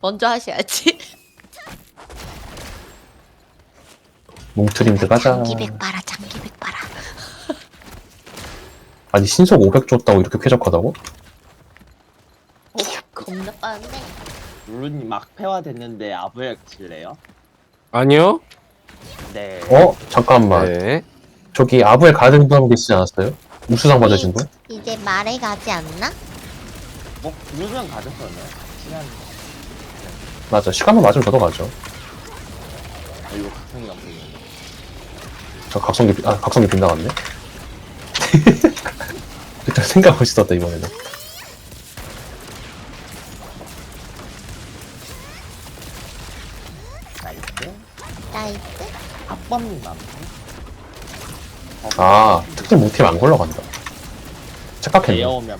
먼저 하셔야지. 뭉트림드 가자. 장기백 봐라, 장기백 봐라. 아니 신속 500 줬다고 이렇게 쾌적하다고? 오, 겁나 빠른데. 룰루님 막패화 됐는데 아부역 칠래요? 아니요? 네. 어? 잠깐만. 네. 저기 아부에 가든 분하고 계시지 않았어요? 우수상 받으신 분? 이제 말에 가지 않나? 뭐 룰루는 가졌었네. 시간. 맞아. 시간만 맞으면 저도 가죠. 아, 이거 각성이 없네. 저 각성기, 비- 아, 각성기 빗나갔네? 일단 생각 이번에는. 나이스. 나이스. 합범님 남패 아, 특징 뭉팀 안 굴러간다. 착각했네. 내어오면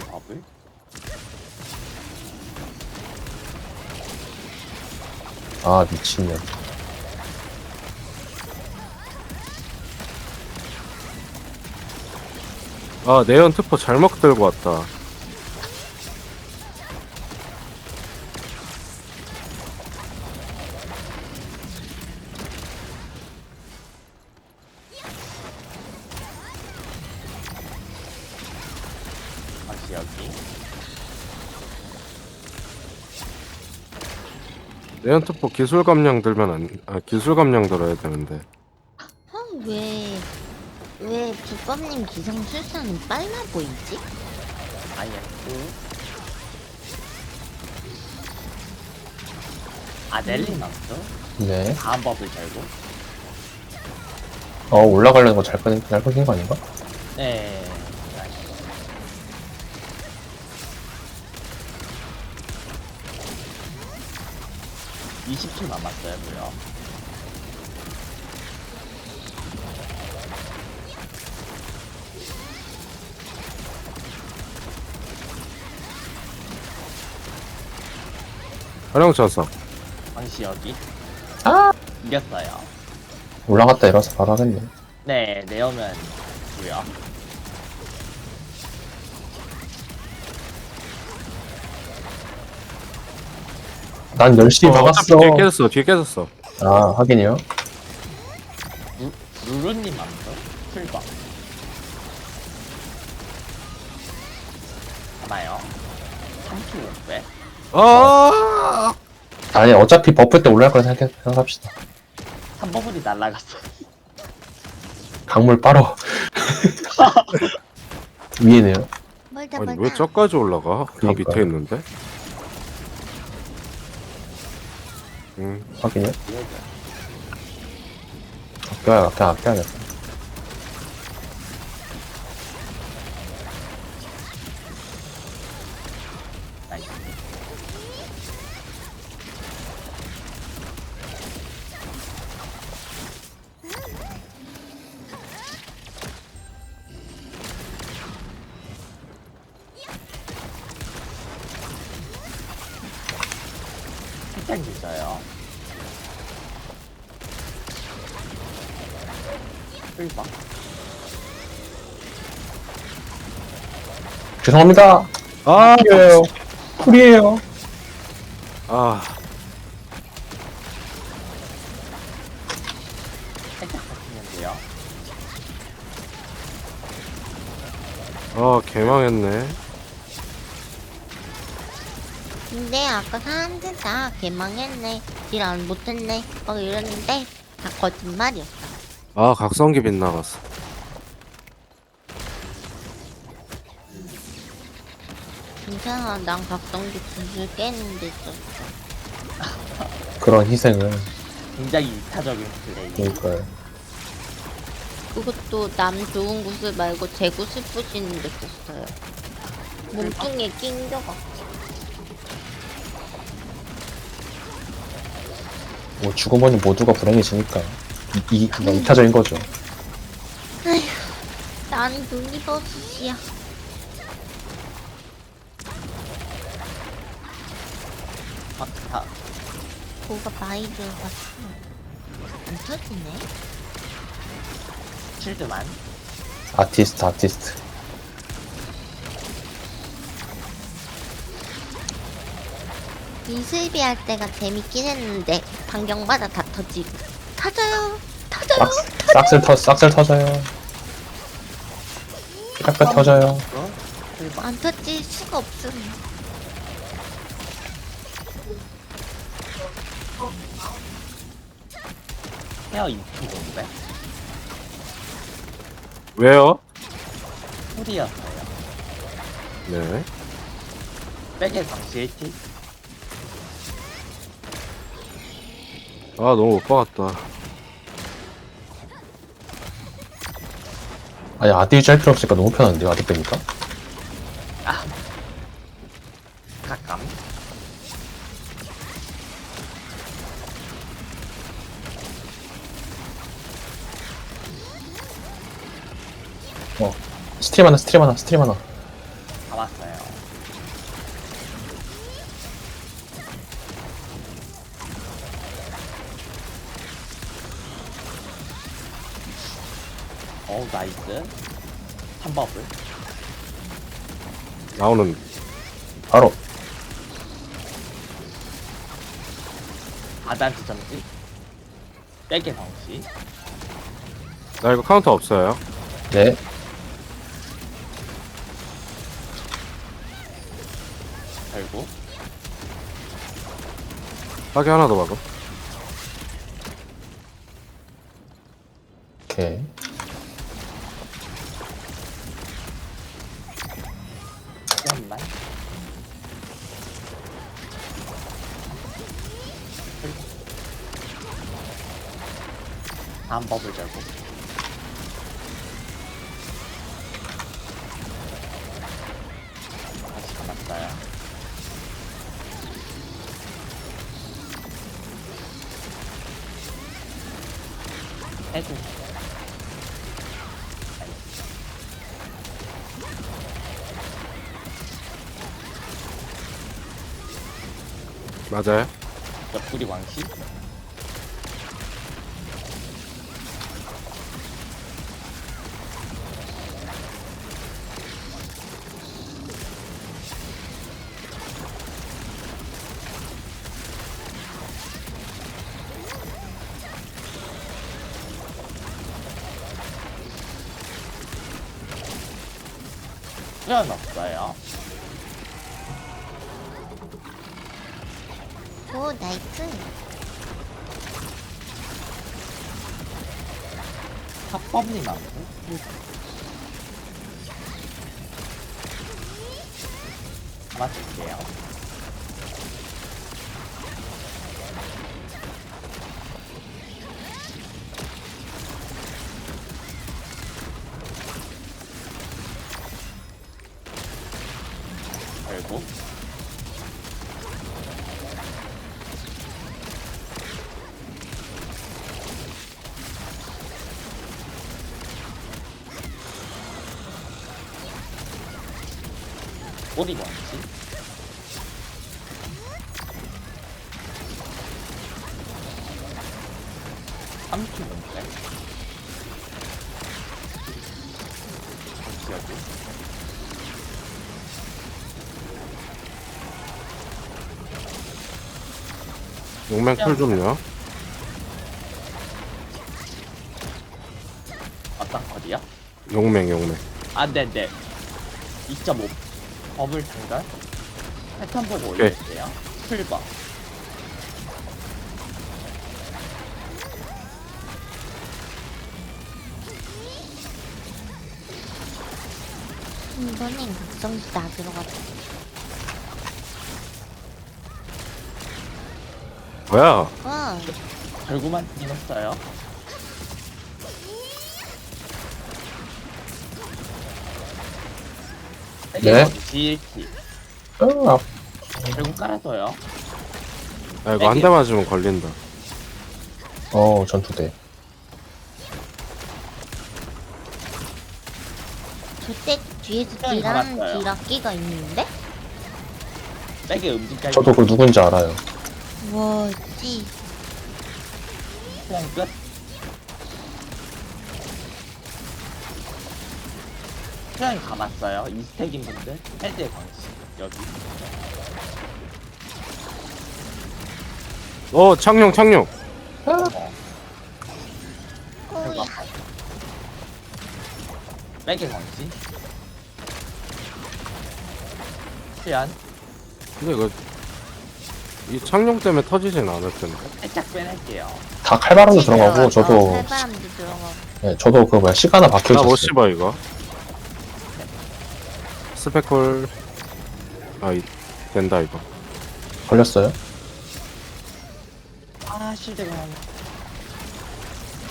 아, 미친년. 아, 네온 트포 잘못 들고 왔다. 다시 여기. 네온 트포 기술 감량 들면 안, 아, 기술 감량 들어야 되는데. 아, 왜, 왜 부법님 기성술사는 빨라 보이지? 아니야. 아델리 남죠? 네. 다음 버블 잘고. 어, 올라가려는 거잘 끊긴, 잘 끊긴 거 아닌가? 네. (20초) 남았어요 무려 활용 전석. 황시 여기 아! 이겼어요 올라갔다 일어서 바로 하겠네. 네 내오면 고요 난 열심히 어, 막았어. 어차피 뒤에 깨졌어, 뒤에 깨졌어. 아. 루, 루루님 남죠 풀박 하나요 3초 500 아! 아니, 어차피 버프 때 올라갈 거라 생각, 생각합시다. 3버블이 날라갔어 강물 빨어. 위에네요. 멀다, 아니, 멀다. 왜 저까지 올라가? 다 그러니까요. 밑에 있는데? 음, 확인요. 아껴야, 아껴, 아껴야겠다. 살짝 있어요 풀박 죄송합니다. 아, 쿨이에요. 쿨이에요. 아, 살짝 바뀌면 돼요 아, 개망했네. 근데 아까 사람들 다 개망했네. 일안 못했네. 막 이러는데 다 거짓말이었어. 아, 각성기 빗나갔어. 괜찮아. 난 각성기 구슬 깨는 데 있었어. 그런 희생을. 굉장히 이타적인 플레이 그러니까요. 그것도 남 좋은 구슬 말고 제 구슬 부시는 데 썼어요. 몸뚱이에 낑겨가. 뭐, 주고보니 모두가 불행해지니까. 이, 이, 뭐 이타적인 거죠. 난 유니버스야. 막타 뭐가 많이 들어갔어. 안 터지네? 쉴드만 아티스트, 아티스트. 이슬비 할 때가 재밌긴 했는데 반경마다 다 터지고 터져요 터져요 싹, 싹쓸 터, 싹쓸 터져요. 깍깍 터져요. 어? 안 터질 수가 없음 헤어 인프인데 왜요? 풀이었어요. 네. 백의 당시 1 아 너무 못 박았다. 아니, 아디 짤 필요 없으니까 너무 편한데요, 아디 빼니까? 가감? 어. 스트림 하나, 스트림 하나, 스트림 하나. 어우 나이스 3버블 나오는 바로. 아단트 점지 백의 방시 나 이거 카운터 없어요. 네. 결국 하게 하나 더 박음. 오케이. 시간만. 다음 버블 결국 맞아요. 옆구리 왕시 없어요. 오 나이스. 합법님 하고 맞출게요. 결국 꼬리 뭔지 삼키 뭔데? 여기 용맹 풀 좀요. 어떤 컬이요? 용맹 용맹. 안 돼, 안 돼. 2.5 버블 장전 패턴 보고 오케이. 올릴게요. 풀버 이번엔 각성기 다 들어갔다 뭐야? 와 결국만 틀렸어요. 네. GLT 어, 아, 결국 깔아둬요. 아 이거 한 대 맞으면 걸린다. 어, 전투대. 저때 뒤에서 그냥 딜하는 잡았어요. 딜악기가 있는데? 백의 음식까지 저도 그 누군지 알아요. 뭐지 그 그냥 감았어요. 이스택인 분들. 헤드의 방식 여기. 어 창룡 창룡. 빼게 광시 수연 근데 이거 이 창룡 때문에 터지진 않을 텐데. 살짝 빼낼게요. 다 칼바람도 들어가고 저도 칼바람도 들어가고. 네, 저도 그 뭐야 시간 하나 박혀 나못 있었어요. 씹어 이거 스펙콜 아 이, 된다 이거 걸렸어요. 아 실드가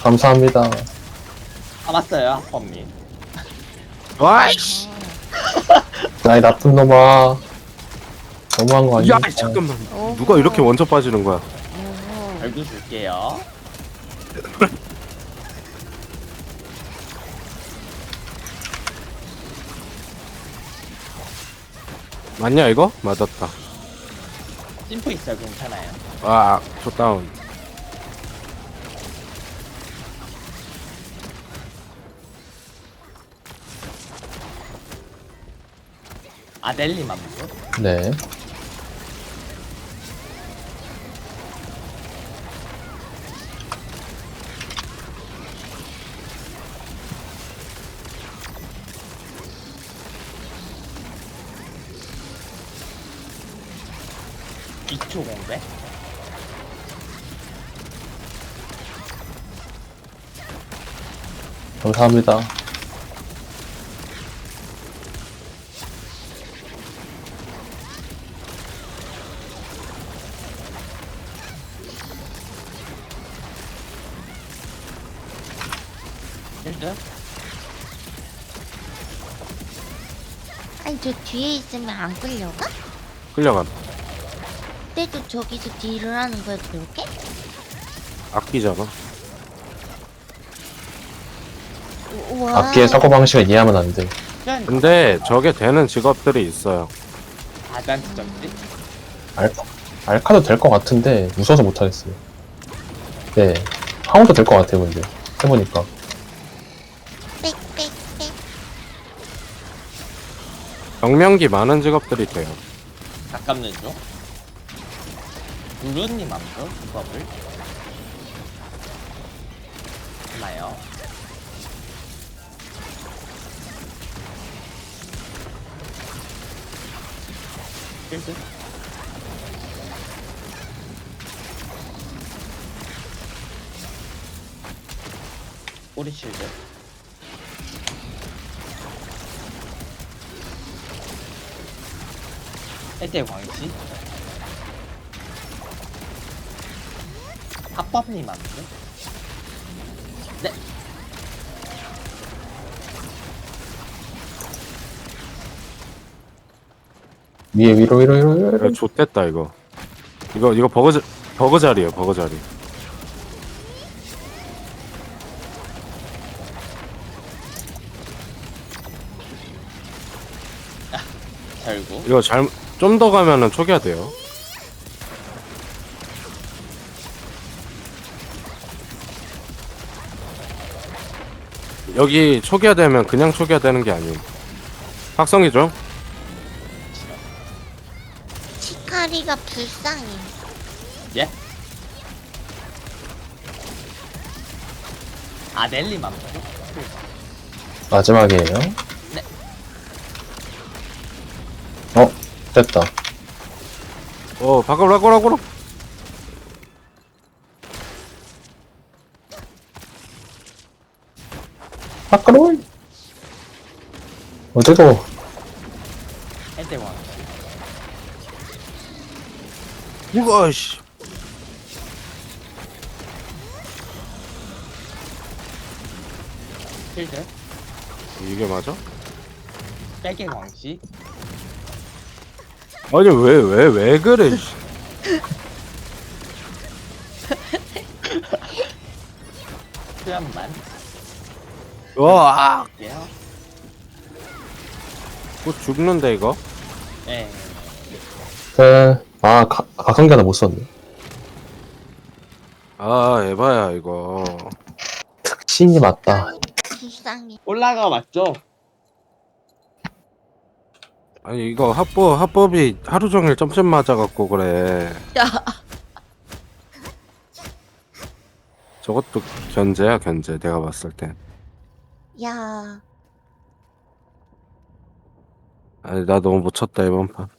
감사합니다. 아 맞어요 학범님 와이씨 나이 나쁜 놈아. 너무한 거 아니야? 야 잠깐만. 누가 이렇게 먼저 빠지는 거야. 별도 줄게요 맞냐 이거? 맞았다 심포 있어요 괜찮아요 아저 다운 아델리 만부 네. 이초 공백 감사합니다. 아니 저 뒤에 있으면 안 끌려가? 끌려간다 그때도 저기서 딜을 하는 거야 그렇게? 아끼잖아 우와 악기의 사고방식을 이해하면 안 돼. 근데 저게 되는 직업들이 있어요 아단트 점지 알카, 알카도 될 것 같은데, 무서워서 못하겠어요. 네. 황호도 될 것 같아요, 근데. 해보니까. 빽빽빽 경명기 많은 직업들이 돼요 가깝는 중 루루님 만부 수업을 하나요. 실드 꼬리 실드? 해제 광시 합법님 만두 네. 위에 위로 위로 위로 위로. 야, 좆됐다 이거. 이거 이거 버그 자- 버그 자리에요 버그 자리. 결국 이거 잘 좀 더 가면은 초기화 돼요 여기 초기화 되면 그냥 초기화 되는 게 아니에요 확성이죠 치카리가 불쌍해 예? 아넬리 만두 마지막이에요. 네. 어, 됐다. 어밖으로 밖으로! 광시 이거 씨 이게 맞아? 빼개 광시 아니 왜 왜 왜 그래 씨. 수연만 와 할게요. 뭐 죽는데 이거? 예. 네. 아, 가, 각성기 하나 못 썼네. 아 에바야 이거. 특신이 맞다. 불쌍해. 올라가 맞죠? 아니 이거 합법 합법이 하루 종일 점점 맞아갖고 그래. 저것도 견제야 견제. 내가 봤을 땐 야. 아니 나 너무 못 쳤다 이번 판